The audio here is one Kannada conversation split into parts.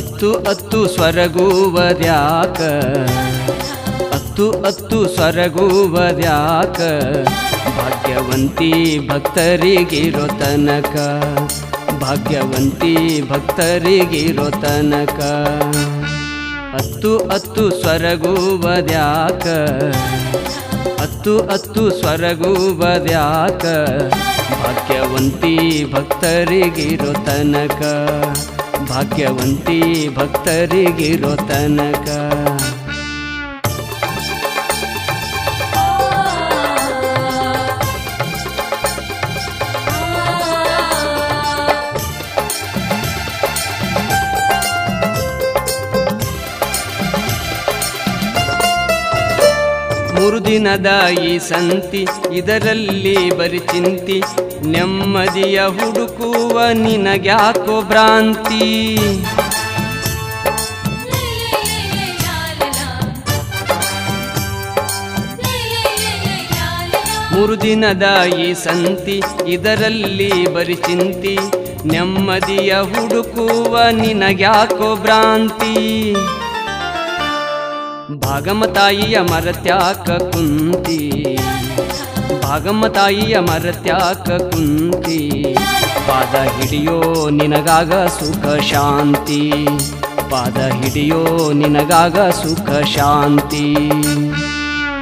ಅತ್ತು ಅತ್ತು ಸ್ವರಗುವದ್ಯಾಕ ಅತ್ತು ಅತ್ತು ಸ್ವರಗುವದ್ಯಾಕ ಭಾಗ್ಯವಂತಿ ಭಕ್ತರಿಗಿರೋ ತನಕ, ಭಾಗ್ಯವಂತಿ ಭಕ್ತರಿಗಿರೋ ತನಕ. ಅತ್ತು ಅತ್ತು ಸ್ವರಗುವದ್ಯಾಕ ಅತ್ತು ಅತ್ತು ಸ್ವರಗುವದ್ಯಾಕ ಭಾಗ್ಯವಂತಿ ಭಕ್ತರಿಗಿರೋ ತನಕ. ಭಾಗ್ಯವಂತಿ ಭಕ್ತರಿಗಿರೋ ತನಕ. ಮೂರು ದಿನದ ಈ ಸಂತಿ ಇದರಲ್ಲಿ ಬರಿ ಚಿಂತಿ ನೆಮ್ಮದಿಯ ಹುಡುಕುವ ನಿನಗ್ಯಾಕೋ ಭ್ರಾಂತಿ? ಮೂರು ದಿನದ ಈ ಸಂತಿ, ಇದರಲ್ಲಿ ಬರಿ ಚಿಂತಿ, ನೆಮ್ಮದಿಯ ಹುಡುಕುವ ನಿನಗ್ಯಾಕೋ ಭ್ರಾಂತಿ? ಭಾಗಮತಾಯಿಯ ಮರತ್ಯಾಕ ಕುಂತಿ. ಭಾಗಮ್ಮ ತಾಯಿಯ ಮರತ್ಯಾಕ ಕುಂತಿ. ಪಾದ ಹಿಡಿಯೋ ನಿನಗಾಗ ಸುಖ ಶಾಂತಿ. ಪಾದ ಹಿಡಿಯೋ ನಿನಗಾಗ ಸುಖ ಶಾಂತಿ.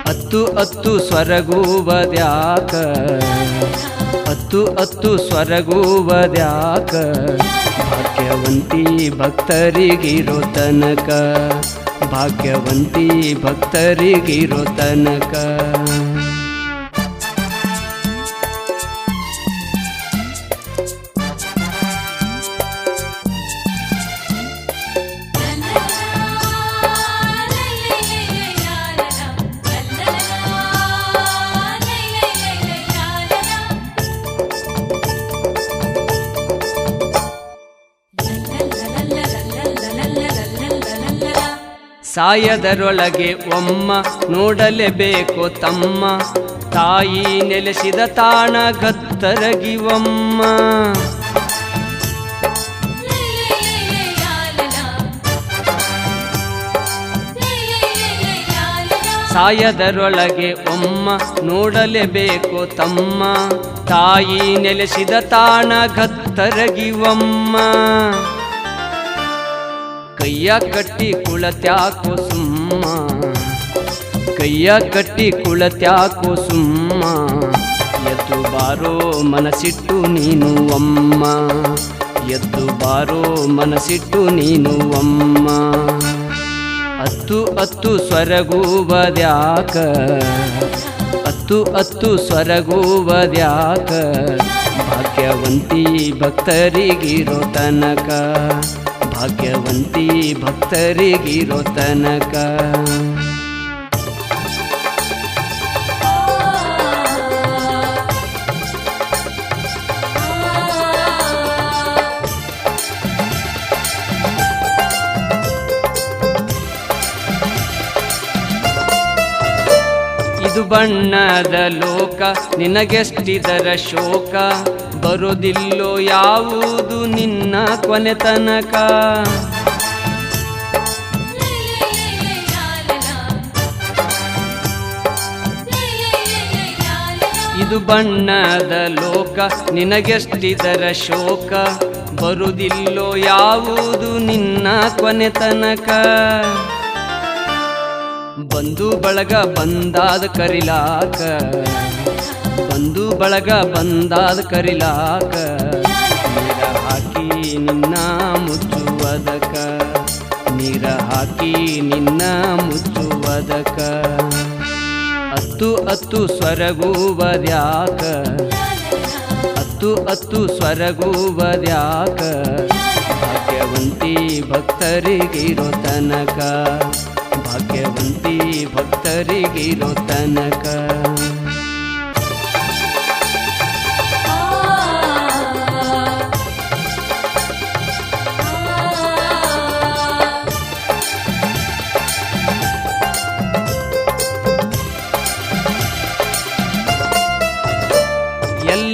ಹತ್ತು ಹತ್ತು ಸ್ವರಗೂವದ್ಯಾಕ ಹತ್ತು ಹತ್ತು ಸ್ವರಗೂವದ್ಯಾಕ ಭಾಗ್ಯವಂತಿ ಭಕ್ತರಿಗಿರೋ ತನಕ. ಭಾಗ್ಯವಂತಿ ಭಕ್ತರಿಗಿರೋ ತನಕ. ಸಾಯದರೊಳಗೆ ಒಮ್ಮ ನೋಡಲೇಬೇಕು ತಮ್ಮ. ತಾಯಿ ನೆಲೆಸಿದ ತಾಣ ಗತ್ತರಗಿವಮ್ಮ ಸಾಯದರೊಳಗೆ ಒಮ್ಮ ನೋಡಲೇಬೇಕು ತಮ್ಮ. ತಾಯಿ ನೆಲೆಸಿದ ತಾಣ ಗತ್ತರಗಿವಮ್ಮ ಕೈಯ ಕಟ್ಟಿ ಕುಳತ್ಯಾಕೋ ಸುಮ್ಮ. ಕೈಯ ಕಟ್ಟಿ ಕುಳತ್ಯಾಕೋ ಸುಮ್ಮ. ಎದ್ದು ಬಾರೋ ಮನಸ್ಸಿಟ್ಟು ನೀನು ಅಮ್ಮ. ಎದ್ದು ಬಾರೋ ಮನಸ್ಸಿಟ್ಟು ನೀನು ಅಮ್ಮ. ಅತ್ತು ಅತ್ತು ಸ್ವರಗೂಬದ್ಯಾಕ ಅತ್ತು ಅತ್ತು ಸ್ವರಗೂಬದ್ಯಾಕ ಭಾಗ್ಯವಂತಿ ಭಕ್ತರಿಗಿರೋ ತನಕ. ಭಾಗ್ಯವಂತಿ ಭಕ್ತರಿಗಿರೋ ತನಕ. ಇದು ಬಣ್ಣದ ಲೋಕ ನಿನಗೆಷ್ಟಿದರ ಶೋಕ? ಬರೋದಿಲ್ಲೋ ಯಾವುದು ನಿನ್ನ ಕೊನೆ ತನಕ? ಇದು ಬಣ್ಣದ ಲೋಕ, ನಿನಗೆಷ್ಟಿದರ ಶೋಕ? ಬರುದಿಲ್ಲೋ ಯಾವುದು ನಿನ್ನ ಕೊನೆ ತನಕ? ಬಂಧು ಬಳಗ ಬಂದಾದ ಕರಿಲಾಕ. ಬಂಧು ಬಳಗ ಬಂದಾದ ಕರಿಲಾಕ. ನೀರ ಹಾಕಿ ನಿನ್ನ ಮುಚ್ಚುವದಕ. ನೀರ ಹಾಕಿ ನಿನ್ನ ಮುಚ್ಚುವದಕ. ಅತ್ತು ಅತ್ತು ಸ್ವರಗುವದ್ಯಾಕ. ಅತ್ತು ಅತ್ತು ಸ್ವರಗುವದ್ಯಾಕ. ಭಾಗ್ಯವಂತಿ ಭಕ್ತರಿಗಿರೋ ತನಕ. ಭಾಗ್ಯವಂತಿ ಭಕ್ತರಿಗಿರೋ ತನಕ.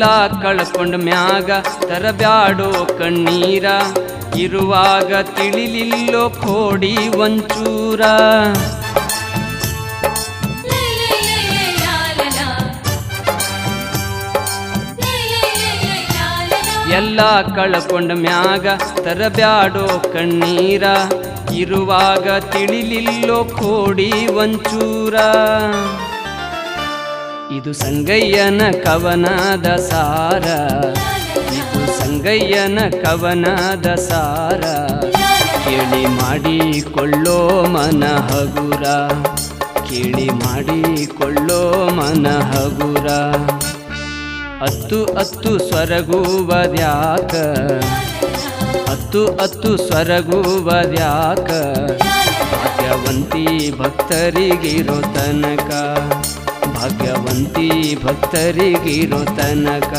ಎಲ್ಲ ಕಳ್ಕೊಂಡ ಮ್ಯಾಗ ತರಬ್ಯಾಡೋ ಕಣ್ಣೀರ. ಇರುವಾಗ ತಿಳಿಲಿಲ್ಲೋ ಕೋಡಿ ಒಂಚೂರ. ಎಲ್ಲ ಕಳ್ಕೊಂಡ ಮ್ಯಾಗ ತರಬ್ಯಾಡೋ ಕಣ್ಣೀರ. ಇರುವಾಗ ತಿಳಿಲಿಲ್ಲೋ ಕೋಡಿ ಒಂಚೂರ. ಇದು ಸಂಗಯ್ಯನ ಕವನದ ಸಾರ. ಇದು ಸಂಗಯ್ಯನ ಕವನದ ಸಾರ. ಕೇಳಿ ಮಾಡಿಕೊಳ್ಳೋ ಮನ ಹಗುರ ಕೇಳಿ ಮಾಡಿಕೊಳ್ಳೋ ಮನ ಹಗುರ ಹತ್ತು ಹತ್ತು ಸ್ವರಗುವದ್ಯಾಕ ಹತ್ತು ಹತ್ತು ಸ್ವರಗುವದ್ಯಾಕ ಭಾಗ್ಯವಂತಿ ಭಕ್ತರಿಗಿರೋ ತನಕ. ಭಾಗ್ಯವಂತಿ ಭಕ್ತರಿಗಿರೋ ತನಕ